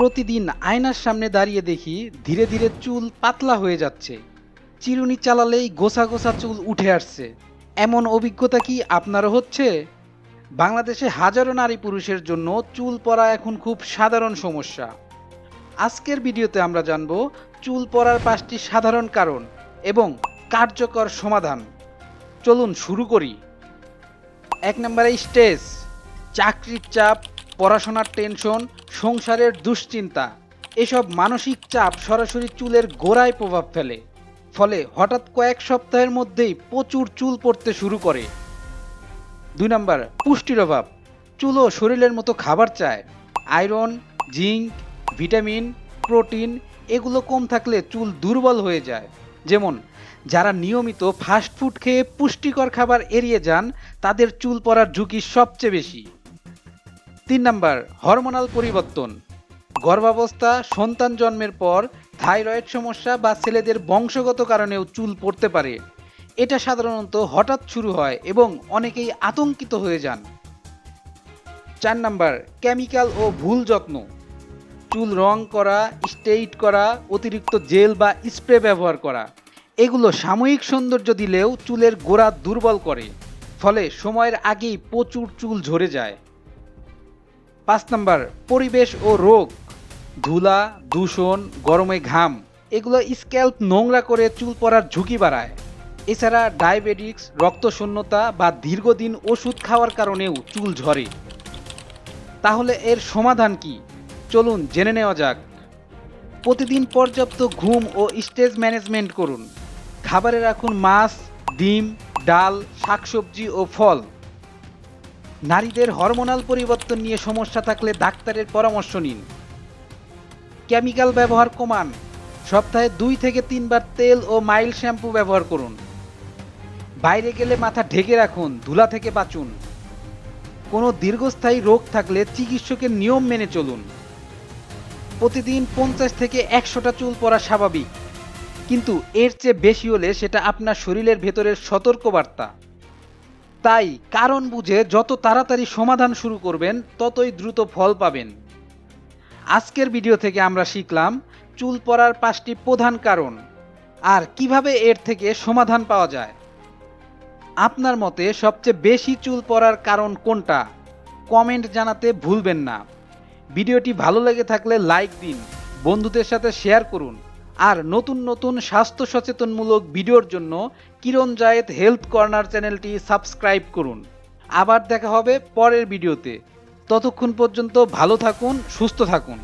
প্রতিদিন আয়নার সামনে দাঁড়িয়ে দেখি ধীরে ধীরে চুল পাতলা হয়ে যাচ্ছে। চিরুনি চালালেই গোছা গোছা চুল উঠে আসছে। এমন অভিজ্ঞতা কি আপনারও হচ্ছে? বাংলাদেশে হাজারো নারী পুরুষের জন্য চুল পড়া এখন খুব সাধারণ সমস্যা। আজকের ভিডিওতে আমরা জানব চুল পড়ার পাঁচটি সাধারণ কারণ এবং কার্যকর সমাধান। চলুন শুরু করি। এক নম্বরে স্ট্রেস, চাকরির চাপ পড়াশোনার টেনশন, সংসারের দুশ্চিন্তা, এসব মানসিক চাপ সরাসরি চুলের গোড়ায় প্রভাব ফেলে। ফলে হঠাৎ কয়েক সপ্তাহের মধ্যেই প্রচুর চুল পড়তে শুরু করে। দুই নম্বর, পুষ্টির অভাব। চুলও শরীরের মতো খাবার চায়। আয়রন, জিঙ্ক, ভিটামিন, প্রোটিন, এগুলো কম থাকলে চুল দুর্বল হয়ে যায়। যেমন, যারা নিয়মিত ফাস্ট ফুড খেয়ে পুষ্টিকর খাবার এড়িয়ে যান, তাদের চুল পড়ার ঝুঁকি সবচেয়ে বেশি। তিন নাম্বার, হরমোনাল পরিবর্তন। গর্ভাবস্থা, সন্তান জন্মের পর থাইরয়েড সমস্যা বা ছেলেদের বংশগত কারণেও চুল পড়তে পারে। এটা সাধারণত হঠাৎ শুরু হয় এবং অনেকেই আতঙ্কিত হয়ে যান। চার নাম্বার, কেমিক্যাল ও ভুল যত্ন। চুল রং করা স্টেইট করা, অতিরিক্ত জেল বা স্প্রে ব্যবহার করা। এগুলো সাময়িক সৌন্দর্য দিলেও চুলের গোড়া দুর্বল করে, ফলে সময়ের আগেই প্রচুর চুল ঝরে যায়। পাঁচ নাম্বার, পরিবেশ ও রোগ। ধুলা, দূষণ, গরমে ঘাম, এগুলো স্ক্যাল্প নোংরা করে চুল পড়ার ঝুঁকি বাড়ায়। এছাড়া ডায়াবেটিক্স, রক্তশূন্যতা বা দীর্ঘদিন ওষুধ খাওয়ার কারণেও চুল ঝরে। তাহলে এর সমাধান কি? চলুন জেনে নেওয়া যাক। প্রতিদিন পর্যাপ্ত ঘুম ও স্টেজ ম্যানেজমেন্ট করুন। খাবারে রাখুন মাছ, ডিম, ডাল, শাকসবজি ও ফল। নারীদের হরমোনাল পরিবর্তন নিয়ে সমস্যা থাকলে ডাক্তারের পরামর্শ নিন। কেমিক্যাল ব্যবহার কমান। সপ্তাহে দুই থেকে তিনবার তেল ও মাইল শ্যাম্পু ব্যবহার করুন। বাইরে গেলে মাথা ঢেকে রাখুন, ধুলা থেকে বাঁচুন। কোনো দীর্ঘস্থায়ী রোগ থাকলে চিকিৎসকের নিয়ম মেনে চলুন। প্রতিদিন পঞ্চাশ থেকে একশোটা চুল পড়া স্বাভাবিক। কিন্তু এর চেয়ে বেশি হলে সেটা আপনার শরীরের ভেতরের সতর্কবার্তা। তাই কারণ বুঝে যত তাড়াতাড়ি সমাধান শুরু করবেন, ততই দ্রুত ফল পাবেন। আজকের ভিডিও থেকে আমরা শিখলাম, চুল পড়ার পাঁচটি প্রধান কারণ আর কীভাবে এর থেকে সমাধান পাওয়া যায়। আপনার মতে সবচেয়ে বেশি চুল পড়ার কারণ কোনটা? কমেন্ট জানাতে ভুলবেন না। ভিডিওটি ভালো লেগে থাকলে লাইক দিন, বন্ধুদের সাথে শেয়ার করুন। আর নতুন নতুন স্বাস্থ্য সচেতনমূলক ভিডিওর জন্য কিরণ জায়েদ হেলথ কর্নার চ্যানেলটি সাবস্ক্রাইব করুন। আবার দেখা হবে পরের ভিডিওতে। ততক্ষণ পর্যন্ত ভালো থাকুন, সুস্থ থাকুন।